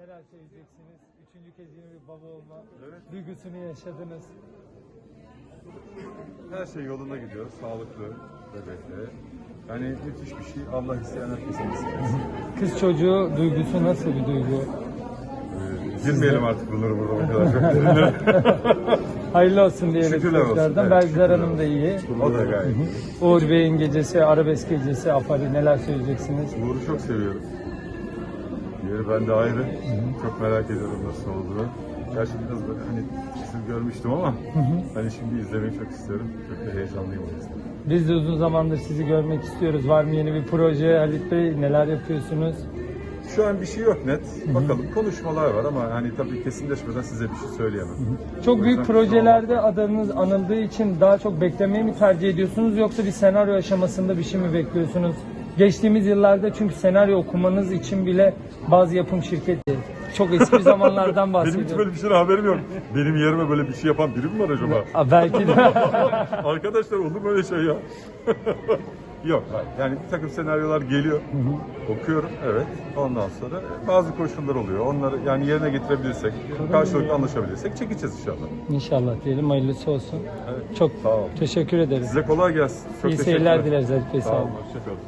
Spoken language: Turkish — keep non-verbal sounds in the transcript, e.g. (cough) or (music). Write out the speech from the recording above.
Neler söyleyeceksiniz? Üçüncü kez yine bir baba olma Evet. duygusunu yaşadınız. Her şey yolunda gidiyor. Sağlıklı, bebekle. Yani müthiş bir şey. Allah isteyen herkesin. (laughs) Kız çocuğu duygusu nasıl bir duygu? Ee, girmeyelim artık bunları burada o kadar çok (laughs) derinlere. Hayırlı olsun diyelim Şükürler olsun. Evet, şükürler Hanım da iyi. O da gayet. Uğur Bey'in gecesi, arabesk gecesi, Afari neler söyleyeceksiniz? Uğur'u çok seviyorum. Yeri bende ayrı. Çok merak ediyorum nasıl olduğunu. Gerçi biraz böyle hani sizi görmüştüm ama hani şimdi izlemeyi çok istiyorum. Çok da heyecanlıyım o yüzden. Biz de uzun zamandır sizi görmek istiyoruz. Var mı yeni bir proje Halit Bey? Neler yapıyorsunuz? Şu an bir şey yok net. Bakalım konuşmalar var ama hani tabii kesinleşmeden size bir şey söyleyemem. Çok O büyük projelerde adınız anıldığı için daha çok beklemeyi mi tercih ediyorsunuz yoksa bir senaryo aşamasında bir şey mi bekliyorsunuz? Geçtiğimiz yıllarda çünkü senaryo okumanız için bile bazı yapım şirketi çok eski (laughs) zamanlardan Benim hiç bahsediyorum. böyle bir şeyden haberim yok. Benim yerime böyle bir şey yapan biri mi var acaba? Aa, belki de (laughs) Arkadaşlar olur mu öyle şey ya? (laughs) Yok. Yani bir takım senaryolar geliyor. Okuyorum evet. Ondan sonra bazı koşullar oluyor. Onları yani yerine getirebilirsek, karşılıklı anlaşabilirsek çekeceğiz inşallah. İnşallah diyelim hayırlısı olsun. Evet. Çok Sağ olun. teşekkür ederiz. Size kolay gelsin. Çok İyi seyirler dileriz Halit Bey. Sağ olun. Hoşçakalın.